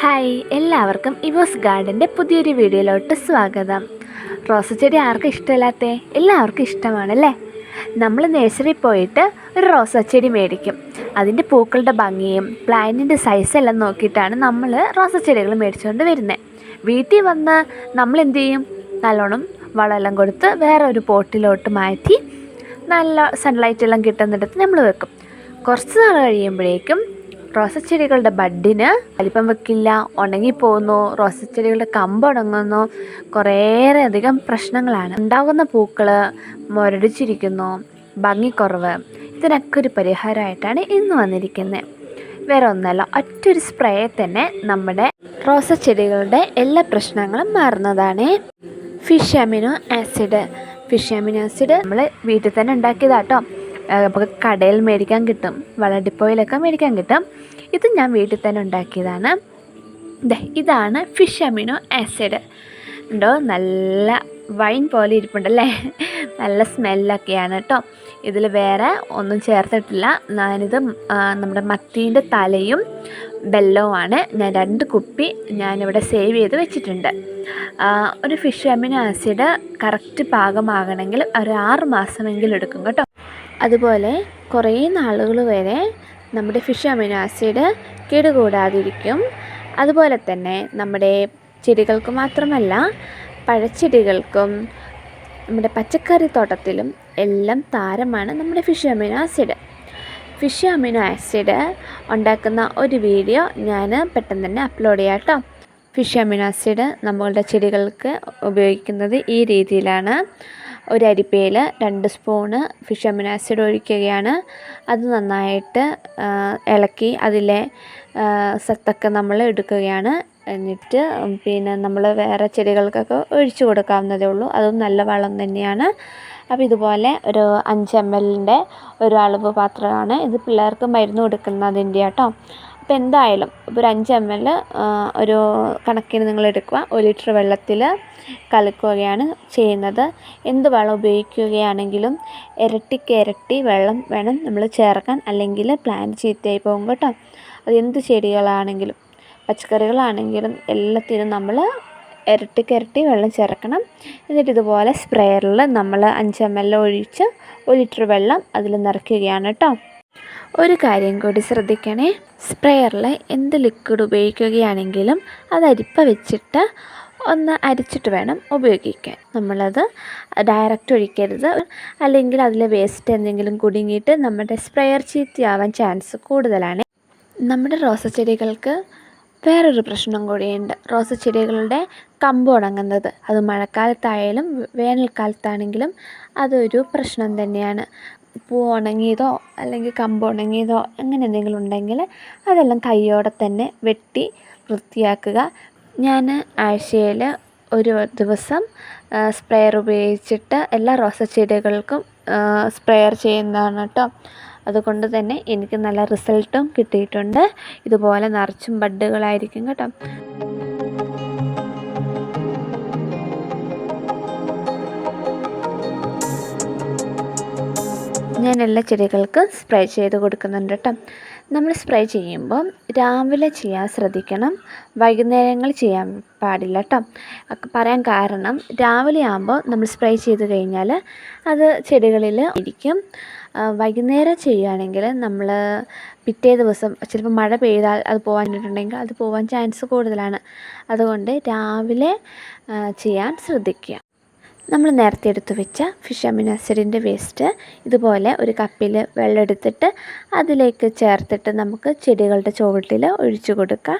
Hi എല്ലാവർക്കും ഇവോസ് ഗാർഡന്റെ പുതിയൊരു വീഡിയോയിലോട്ട് സ്വാഗതം. റോസ് ചെടി ആർക്കും ഇഷ്ടമില്ലാത്തേ? എല്ലാവർക്കും ഇഷ്ടമാണല്ലേ? നമ്മൾ നഴ്സറി പോയിട്ട് ഒരു റോസാ ചെടി മേടിക്കും. അതിന്റെ പൂക്കളുടെ ഭംഗിയും പ്ലാന്റിന്റെ സൈസെല്ലാം നോക്കിയിട്ടാണ് നമ്മൾ റോസാ ചെടികൾ മേടിച്ചുകൊണ്ട് വരുന്നത് വീട്ടിൽ വന്ന് നമ്മൾ എന്ത് ചെയ്യും? നല്ലോണം വളമെല്ലാം കൊടുത്ത് വേറെ ഒരു പോട്ടിലോട്ട് മാറ്റി നല്ല സൺലൈറ്റ് എല്ലാം കിട്ടുന്നിടത്ത് നമ്മൾ വെക്കും. കുറച്ച് നാൾ കഴിയുമ്പോഴേക്കും റോസച്ചെടികളുടെ ബഡിന് വലിപ്പം വെക്കില്ല ഉണങ്ങിപ്പോകുന്നു റോസച്ചെടികളുടെ കമ്പ് ഉണങ്ങുന്നു കുറേയേറെ അധികം പ്രശ്നങ്ങളാണ്. ഉണ്ടാകുന്ന പൂക്കൾ മുരടിച്ചിരിക്കുന്നു ഭംഗിക്കുറവ്. ഇതിനൊക്കെ ഒരു പരിഹാരമായിട്ടാണ് ഇന്ന് വന്നിരിക്കുന്നത്. വേറെ ഒന്നല്ല ഒറ്റൊരു സ്പ്രേ തന്നെ നമ്മുടെ റോസച്ചെടികളുടെ എല്ലാ പ്രശ്നങ്ങളും മാറുന്നതാണ്. Fish amino acid. Fish amino acid നമ്മൾ വീട്ടിൽ തന്നെ ഉണ്ടാക്കിയതാട്ടോ. നമുക്ക് കടയിൽ മേടിക്കാൻ കിട്ടും വള ഡിപ്പോയിലൊക്കെ മേടിക്കാൻ കിട്ടും. ഇത് ഞാൻ വീട്ടിൽ തന്നെ ഉണ്ടാക്കിയതാണ്. ഇതാണ് ഫിഷ് അമിനോ ആസിഡ്. ഉണ്ടോ? നല്ല വൈൻ പോലെ ഇരിപ്പുണ്ടല്ലേ? നല്ല സ്മെല്ലൊക്കെയാണ് കേട്ടോ. ഇതിൽ വേറെ ഒന്നും ചേർത്തിട്ടില്ല. ഞാനിത് നമ്മുടെ മത്തീന്റെ തലയും ബെല്ലവുമാണ്. ഞാൻ രണ്ട് കുപ്പി ഞാനിവിടെ സേവ് ചെയ്ത് വെച്ചിട്ടുണ്ട്. ഒരു ഫിഷ് അമിനോ ആസിഡ് കറക്റ്റ് പാകമാകണമെങ്കിൽ ഒരു ആറ് മാസമെങ്കിലും എടുക്കും കേട്ടോ. അതുപോലെ കുറേ നാളുകൾ വരെ നമ്മുടെ ഫിഷ് അമിനോ ആസിഡ് കേടുകൂടാതിരിക്കും. അതുപോലെ തന്നെ നമ്മുടെ ചെടികൾക്ക് മാത്രമല്ല പഴച്ചെടികൾക്കും നമ്മുടെ പച്ചക്കറി തോട്ടത്തിലും എല്ലാം താരമാണ് നമ്മുടെ fish amino acid fish amino acid ഉണ്ടാക്കുന്ന ഒരു വീഡിയോ ഞാൻ പെട്ടെന്ന് തന്നെ അപ്ലോഡ് ചെയ്യാം കേട്ടോ ഫിഷ് അമിനോ ആസിഡ് നമ്മളുടെ ചെടികൾക്ക് ഉപയോഗിക്കുന്നത് ഈ രീതിയിലാണ്. ഒരു അരിപ്പയിൽ രണ്ട് സ്പൂണ് ഫിഷ് അമിനോ ആസിഡ് ഒഴിക്കുകയാണ്. അത് നന്നായിട്ട് ഇളക്കി അതിലെ സത്തൊക്കെ നമ്മൾ എടുക്കുകയാണ്. എന്നിട്ട് പിന്നെ നമ്മൾ വേറെ ചെടികൾക്കൊക്കെ ഒഴിച്ചു കൊടുക്കാവുന്നതേ ഉള്ളൂ. അതും നല്ല വളം തന്നെയാണ്. അപ്പോൾ ഇതുപോലെ ഒരു അഞ്ച് എം എല്ലിന്റെ ഒരു അളവ് പാത്രമാണ്. ഇത് പിള്ളേർക്ക് മരുന്ന് കൊടുക്കുന്നതിന്റെ കേട്ടോ അപ്പോൾ എന്തായാലും ഇപ്പോൾ ഒരു അഞ്ച് എം എൽ ഒരു കണക്കിന് നിങ്ങൾ എടുക്കുക. ഒരു ലിറ്റർ വെള്ളത്തിൽ കലക്കുകയാണ് ചെയ്യുന്നത്. എന്ത് വളം ഉപയോഗിക്കുകയാണെങ്കിലും ഇരട്ടിക്ക് ഇരട്ടി വെള്ളം വേണം നമ്മൾ ചേർക്കാൻ അല്ലെങ്കിൽ പ്ലാന്റ് ചീത്തയായി പോകും കേട്ടോ. അത് എന്ത് ചെടികളാണെങ്കിലും പച്ചക്കറികളാണെങ്കിലും എല്ലാത്തിനും നമ്മൾ ഇരട്ടിക്ക് ഇരട്ടി വെള്ളം ചേർക്കണം. എന്നിട്ട് ഇതുപോലെ സ്പ്രെയറിൽ നമ്മൾ അഞ്ച് എം എൽ ഒഴിച്ച് ഒരു ലിറ്റർ വെള്ളം അതിൽ നിറയ്ക്കുകയാണ് കേട്ടോ. ഒരു കാര്യം കൂടി ശ്രദ്ധിക്കണേ. സ്പ്രെയറിൽ എന്ത് ലിക്വിഡ് ഉപയോഗിക്കുകയാണെങ്കിലും അത് അരിപ്പ വെച്ചിട്ട് ഒന്ന് അരിച്ചിട്ട് വേണം ഉപയോഗിക്കാൻ. നമ്മളത് ഡയറക്റ്റ് ഒഴിക്കരുത്. അല്ലെങ്കിൽ അതിലെ വേസ്റ്റ് എന്തെങ്കിലും കുടുങ്ങിയിട്ട് നമ്മുടെ സ്പ്രെയർ ചീത്തയാവാൻ ചാൻസ് കൂടുതലാണ്. നമ്മുടെ റോസച്ചെടികൾക്ക് വേറൊരു പ്രശ്നം കൂടിയുണ്ട്. റോസച്ചെടികളുടെ കമ്പ് ഉണങ്ങുന്നത്. അത് മഴക്കാലത്തായാലും വേനൽക്കാലത്താണെങ്കിലും അതൊരു പ്രശ്നം തന്നെയാണ്. പൂ ഉണങ്ങിയതോ അല്ലെങ്കിൽ കമ്പ് ഉണങ്ങിയതോ അങ്ങനെ എന്തെങ്കിലും ഉണ്ടെങ്കിൽ അതെല്ലാം കൈയോടെ തന്നെ വെട്ടി വൃത്തിയാക്കുക. ഞാൻ ആഴ്ചയിൽ ഒരു ദിവസം സ്പ്രെയർ ഉപയോഗിച്ചിട്ട് എല്ലാ റോസ ചെടികൾക്കും സ്പ്രെയർ ചെയ്യുന്നതാണ് കേട്ടോ അതുകൊണ്ട് തന്നെ എനിക്ക് നല്ല റിസൾട്ടും കിട്ടിയിട്ടുണ്ട്. ഇതുപോലെ നിറച്ചും ബഡ്ഡുകളായിരിക്കും കേട്ടോ ഞാൻ എല്ലാ ചെടികൾക്കും സ്പ്രേ ചെയ്ത് കൊടുക്കുന്നുണ്ട് കേട്ടോ നമ്മൾ സ്പ്രേ ചെയ്യുമ്പോൾ രാവിലെ ചെയ്യാൻ ശ്രദ്ധിക്കണം വൈകുന്നേരങ്ങൾ ചെയ്യാൻ പാടില്ല കേട്ടോ പറയാൻ കാരണം രാവിലെ ആകുമ്പോൾ നമ്മൾ സ്പ്രേ ചെയ്ത് കഴിഞ്ഞാൽ അത് ചെടികളിൽ ഇരിക്കും. വൈകുന്നേരം ചെയ്യുകയാണെങ്കിൽ നമ്മൾ പിറ്റേ ദിവസം ചിലപ്പോൾ മഴ പെയ്താൽ അത് പോകാനിട്ടുണ്ടെങ്കിൽ അത് പോകാൻ ചാൻസ് കൂടുതലാണ്. അതുകൊണ്ട് രാവിലെ ചെയ്യാൻ ശ്രദ്ധിക്കുക. നമ്മൾ നേരത്തെ എടുത്തു വെച്ച ഫിഷ് അമിനാസിഡിന്റെ വേസ്റ്റ് ഇതുപോലെ ഒരു കപ്പിൽ വെള്ളം എടുത്തിട്ട് അതിലേക്ക് ചേർത്തിട്ട് നമുക്ക് ചെടികളുടെ ചുവട്ടിൽ ഒഴിച്ചു കൊടുക്കാം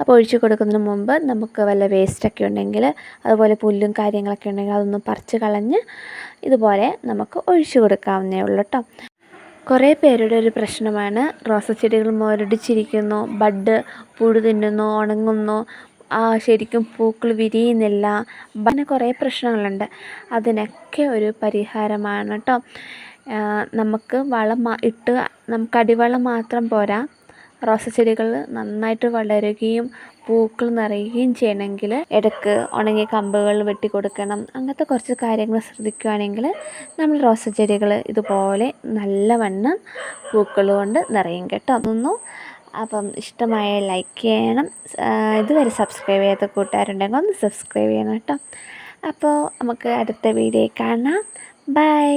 അപ്പോൾ ഒഴിച്ചു കൊടുക്കുന്നതിന് മുമ്പ് നമുക്ക് വല്ല വേസ്റ്റൊക്കെ ഉണ്ടെങ്കിൽ അതുപോലെ പുല്ലും കാര്യങ്ങളൊക്കെ ഉണ്ടെങ്കിൽ അതൊന്ന് പറിച്ച് കളഞ്ഞ് ഇതുപോലെ നമുക്ക് ഒഴിച്ചു കൊടുക്കാവുന്നേ ഉള്ളൂ കേട്ടോ കുറേ പേരുടെ ഒരു പ്രശ്നമാണ്. റോസ ചെടികൾ മുരടിച്ചിരിക്കുന്നു ബഡ് പുഴു തിന്നുന്നു ഉണങ്ങുന്നു. ശരിക്കും പൂക്കൾ വിരിയുന്നില്ല. അങ്ങനെ കുറേ പ്രശ്നങ്ങളുണ്ട്. അതിനൊക്കെ ഒരു പരിഹാരമാണ് കേട്ടോ നമുക്ക് വളം ഇട്ട് നമുക്ക് അടിവളം മാത്രം പോരാ. റോസച്ചെടികൾ നന്നായിട്ട് വളരുകയും പൂക്കൾ നിറയുകയും ചെയ്യണമെങ്കിൽ ഇടയ്ക്ക് ഉണങ്ങിയ കമ്പുകൾ വെട്ടി കൊടുക്കണം. അങ്ങനത്തെ കുറച്ച് കാര്യങ്ങൾ ശ്രദ്ധിക്കുകയാണെങ്കിൽ നമ്മൾ റോസച്ചെടികൾ ഇതുപോലെ നല്ലവണ്ണം പൂക്കൾ കൊണ്ട് നിറയും കേട്ടോ. അതൊന്നും അപ്പം ഇഷ്ടമായ ലൈക്ക് ചെയ്യണം. ഇതുവരെ സബ്സ്ക്രൈബ് ചെയ്യാത്ത കൂട്ടുകാരുണ്ടെങ്കിൽ ഒന്ന് സബ്സ്ക്രൈബ് ചെയ്യണം കേട്ടോ. അപ്പോൾ നമുക്ക് അടുത്ത വീഡിയോ കാണാം. ബൈ